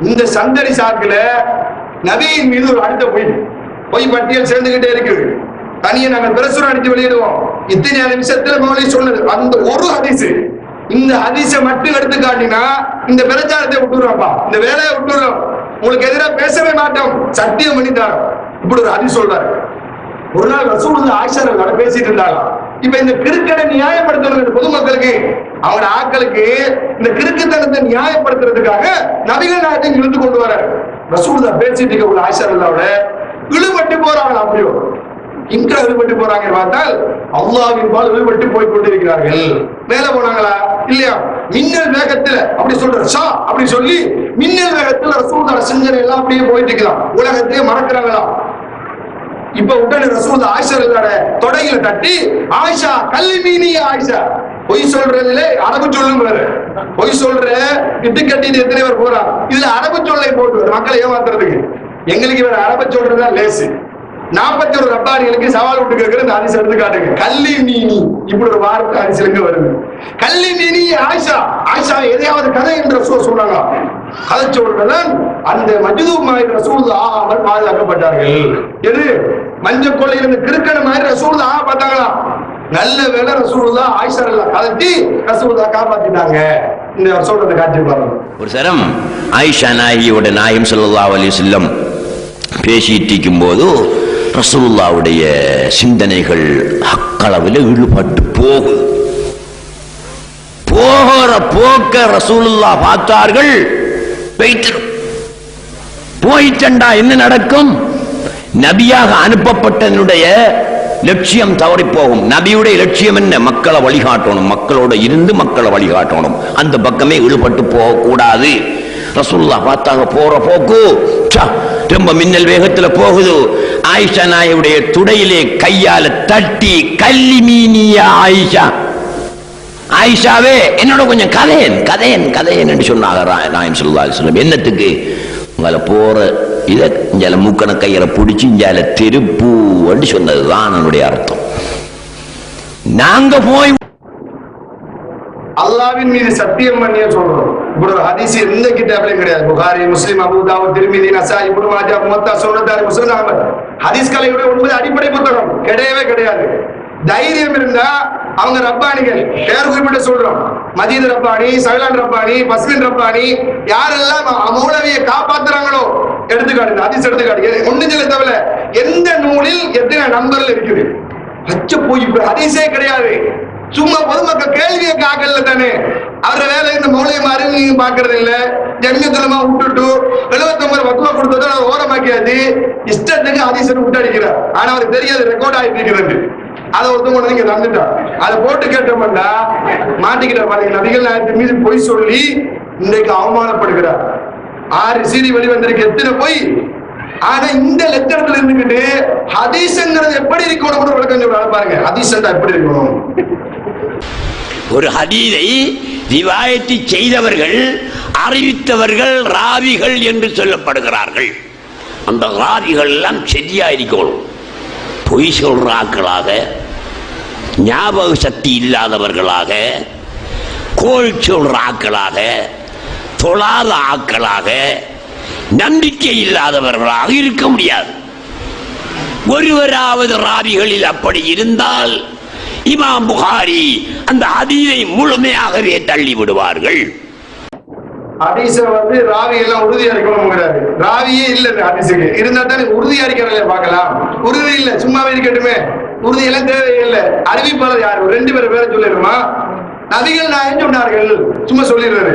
இந்த சந்தடி சாக்குல நபியின் மீது ஒரு அடுத்த பொய். பொய் பட்டியல் சேர்ந்துகிட்டே இருக்குது தனியை நாங்கள் பிரசுரம் அடித்து வெளியிடுவோம். இத்தனை நிமிஷத்துல மோலி சொன்னது. அந்த ஒரு ஹதீஸ். இந்த ஹதீஸை மட்டும் எடுத்து காட்டினா இந்த பிரச்சாரத்தை விட்டுறோம்ப்பா இந்த வேலையை விட்டுறோம் உங்களுக்கு எதிராக பேசவே மாட்டோம். சத்தியம் பண்ணிட்டாரோ இப்படி ஒரு ஹதீஸ் சொல்றாரு. ஒரு நாள் ரசூல் ஆயிஷா பேசிட்டு இருந்தாங்க இப்ப இந்த கிறுக்கனை நியாயப்படுத்துறது பொதுமக்களுக்கு அவன ஆட்களுக்கு இந்த கிறுக்குத்தனத்தை நியாயப்படுத்துறதுக்காக நபிகள் நாயத்தை இழுத்து கொண்டு வர ரசூல் பேசிட்டு இருக்க உள்ள ஆயிஷா நல்லாவோட இழுபட்டு போறாங்க அப்படியோ? இங்க இழுபட்டு போறாங்க பார்த்தால் அல்லாவின் பால் இழுபட்டு போய் கொண்டிருக்கிறார்கள். மேல போனாங்களா? இல்லையா? மின்னல் வேகத்துல அப்படி சொல்ற ஷா அப்படி சொல்லி மின்னல் வேகத்துல ரசூல் சிந்தனை எல்லாம் அப்படியே போயிட்டு இருக்கலாம் உலகத்தையே மறக்கிறாங்களா? இப்ப உடனே ரசூல் ஆயிஷா தொடையில தட்டி ஆயிஷா கல்வி மீனி ஆயிஷா? பொய் சொல்றதுல அரபு சொல்லும் பொய் சொல்ற இட்டு கட்டிட்டு எத்தனை பேர் போறா இதுல அரபு சொல்லை போட்டு மக்களை ஏமாத்துறதுக்கு. எங்களுக்கு வேற அரபு சொல்றதா லேசு. நாற்பத்தி ஒரு ரப்பாரிகளுக்கு சவால் விட்டு கேட்கிற இந்த எடுத்து காட்டுங்க. கல்லி மீனி இப்படி ஒரு வார்த்தை ஹரிசிலுங்க வருது. கல்லி மீனி ஆயிஷா. ஆயிஷா எதையாவது கதை என்று சொன்னாங்க. கதை அந்த மஜ்தூ மாதிரி ரசூல் ஆகாமல் பாதுகாக்கப்பட்டார்கள். எது? மஞ்சள் கொள்ளை இருந்து கிறுக்கன மாதிரி ரசூல் ஆக பார்த்தாங்களா நல்ல வேலை ரசூலுல்லா ஆயிஷா எல்லாம் கலத்தி ரசூலுல்லா காப்பாத்திட்டாங்க. இந்த சொல்றத காட்சி பாருங்க ஒரு சரம் ஆயிஷா நாயகியோட நாயம் ஸல்லல்லாஹு அலி செல்லம் பேசிட்டு இருக்கும்போது ரசூல்லாவுடைய சிந்தனைகள் அக்களவில் ஈடுபட்டு போகுது போகிற போக்க ரசூலுல்லா பார்த்தார்கள். வைத்திரும் போயிட்டண்டா என்ன நடக்கும்? நபியாக அனுப்பப்பட்டதனுடைய லட்சியம் தவறி போகும் நபியுடைய லட்சியம் என்ன? மக்களை வழிகாட்டணும். மக்களோட இருந்து மக்களை வழிகாட்டணும். அந்த பக்கமே ஈடுபட்டு போகக்கூடாது. ரசுல்லா பார்த்தாங்க போற போக்கு ரொம்ப மின்னல் வேகத்துல போகுது. ஆயிஷா நாயுடைய துடையிலே கையால தட்டி கல்லி மீனியா ஆயிஷா. ஆயிஷாவே என்னோட கொஞ்சம் கதையன் கதையன் கதையன் என்று சொன்னாங்க நாயம் சொல்லா சொல்லம் என்னத்துக்கு? உங்களை போற இதை இஞ்சால மூக்கண கையரை பிடிச்சி இஞ்சால திருப்பு என்று சொன்னதுதான் என்னுடைய அர்த்தம். நாங்க போய் அல்லாவின் மீது சத்தியம் பண்ணிய சொல்றோம். இப்படி ஒரு ஹதீஸ் எந்த கிட்டாப்லயும் கிடையாது. புகாரி முஸ்லீம் அபு திருமிதி நசா இப்படி மாஜா முவத்தா சுன்னத்தாரி முஸ்லிம் ஹதீஸ் கலையுடைய ஒன்பது அடிப்படை புத்தகம். கிடையவே கிடையாது. தைரியம் இருந்தா அவங்க ரப்பானிகள். பேர் குறிப்பிட்டு சொல்றோம். மதீத் ரப்பானி சைலான் ரப்பானி பஸ்மின் ரப்பானி யாரெல்லாம் மௌலவியை காப்பாத்துறாங்களோ எடுத்துக்காட்டு அதிச எடுத்துக்காட்டு. ஒண்ணு சொல்ல தவிர எந்த நூலில் எத்தனை நண்பர்கள் இருக்குது? அச்ச போய் அதிசே கிடையாது. சும்மா பொதுமக்கள் கேள்வியை காக்கல தானே. அவர வேலை இந்த மௌலிய மாதிரி நீங்க பாக்குறது இல்ல ஜமியத்துலமா விட்டுட்டு எழுபத்தொன்பது பக்குவா கொடுத்தது அவர் ஓரமாக்கியாச்சு. இஷ்டத்துக்கு அதிசயம் விட்டு அடிக்கிறார். ஆனா அவருக்கு தெரியாது ரெக்கார்ட் ஆயிட்டு இருக்கிறது. அதை ஒருத்தவங்க நீங்க தந்துட்டா. அதை போட்டு கேட்டோம்னா மாட்டிக்கிட்ட பாருங்க நபிகள் நாயகத்தின் மீது பொய் சொல்லி இன்றைக்கு அவமானப்படுகிறார். ஆறு சீரி வெளிவந்திருக்கு எத்தனை பொய்? ஆனா இந்த லட்சணத்துல இருந்துகிட்டு ஹதீசங்கிறது எப்படி இருக்கணும் விளக்கம் சொல்றாங்க பாருங்க. ஹதீஸ் எப்படி இருக்கணும்? ஒரு ஹதீதை ரிவாயத்தை செய்தவர்கள் அறிவித்தவர்கள் ராவிகள் என்று சொல்லப்படுகிறார்கள். அந்த ராவிகள் எல்லாம் சரியா இருக்கணும். பொய் சொல்ற ஞாபக சக்தி இல்லாதவர்களாக கோல் சொல்ற ஆக்களாக தொழாத ஆட்களாக நம்பிக்கை இல்லாதவர்களாக இருக்க முடியாது. ஒருவராவது ராவிகளில் அப்படி இருந்தால் இமாம் புகாரி அந்த ஹதீதை முழுமையாகவே தள்ளி விடுவார்கள் ஹதீஸ வந்து ராவி எல்லாம் உறுதியா இருக்கணுங்கிறாரு ராவியே இல்ல இந்த ஹதீஸுக்கு. இருந்தா தானே உறுதியா இருக்கிறத பார்க்கலாம். உறுதி இல்ல சும்மாவே இருக்கட்டுமே. உறுதி எல்லாம் தேவையில்லை அறிவிப்பாளர் யாரு? ரெண்டு பேரும் பேரை சொல்லிடுமா நபிகள் நாயன் சொன்னார்கள். சும்மா சொல்லிடுறாரு.